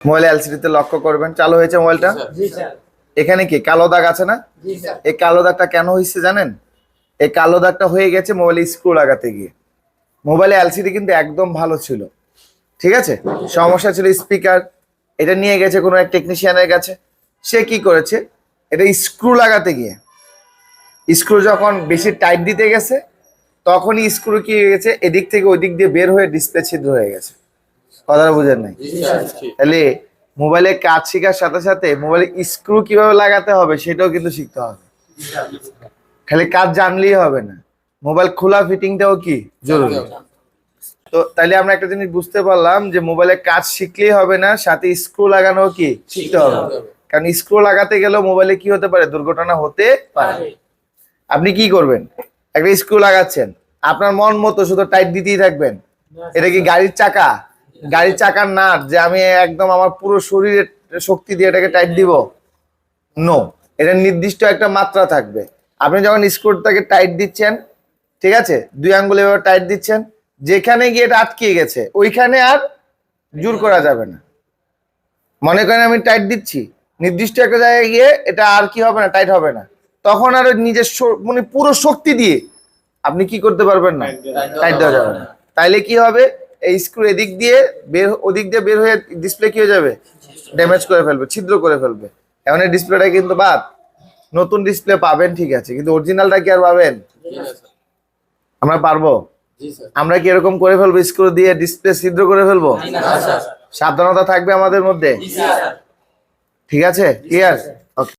Mobile এলসিডিতে লক্ষ্য করবেন। চালু হয়েছে মোবাইলটা? এখানে কি কালো দাগ আছে না? এই কালো দাগটা কেন হয়েছে জানেন? এই কালো দাগটা হয়ে গেছে মোবাইলে স্ক্রু লাগাতে গিয়ে। মোবাইলে এলসিডি কিন্তু একদম ভালো ছিল। ঠিক আছে? সমস্যা ছিল স্পিকার। এটা নিয়ে গেছে কোনো এক টেকনিশিয়ানের কাছে। সে কি করেছে? এটা স্ক্রু লাগাতে গিয়ে। স্ক্রু যখন বেশি টাইট দিতে গেছে তখনই স্ক্রু কি হয়ে গেছে? এদিক থেকে ওই দিক দিয়ে বের হয়ে ডিসপ্লে ছিদ্র হয়ে গেছে। কথাটা বুঝেন নাই। তাহলে মোবাইলে কাজ শেখার সাথে সাথে মোবাইলে স্ক্রু কীভাবে লাগাতে হবে সেটাও কিন্তু শিখতে হবে। খালি কাজ জানলেই হবে না। মোবাইল খোলা ফিটিংটাও কি? জরুরি। তো তাহলে আমরা একটা জিনিস বুঝতে পারলাম যে মোবাইলে কাজ শিখলেই হবে না সাথে স্ক্রু লাগানো কি? শিখতে হবে। কারণ স্ক্রু লাগাতে গেলেও মোবাইলে কি হতে পারে? দুর্ঘটনা হতে পারে। আপনি কি করবেন? একটা স্ক্রু লাগাচ্ছেন। আপনার মন মতো শুধু টাইট দিতেই থাকবেন। এটা কি গাড়ির চাকা? গাড়ির চাকার নাট যে আমি একদম আমার পুরো শরীরের শক্তি দিয়ে এটাকে টাইট দিব? নো এটা নির্দিষ্ট একটা মাত্রা থাকবে। আপনি যখন স্ক্রুটাকে টাইট দিচ্ছেন ঠিক আছে? দুই আঙ্গুলে এভাবে টাইট দিচ্ছেন যেখানে গিয়ে এটা আটকে গেছে ওইখানে আর জোর করা যাবে না। মনে করেন আমি টাইট দিচ্ছি নির্দিষ্ট একটা জায়গায় গিয়ে এটা আর কি হবে না টাইট হবে না। তখন আর ওই নিজের মানে পুরো শক্তি দিয়ে আপনি কি করতে পারবেন না? টাইট দেওয়া যাবে না। তাইলে কি হবে? এই স্ক্রু এদিক দিয়ে বের ওদিক দিয়ে বের হয়ে ডিসপ্লে কি হয়ে যাবে? ড্যামেজ করে ফেলবে ছিদ্র করে ফেলবে। এখন এই ডিসপ্লেটা কিন্তু বাদ। নতুন ডিসপ্লে পাবেন ঠিক আছে কিন্তু অরিজিনালটা কি আর পাবেন? আমরা পারব? আমরা কি এরকম করে ফেলব স্ক্রু দিয়ে ডিসপ্লে ছিদ্র করে ফেলব? সাবধানতা থাকবে আমাদের মধ্যে? ঠিক আছে? Clear okay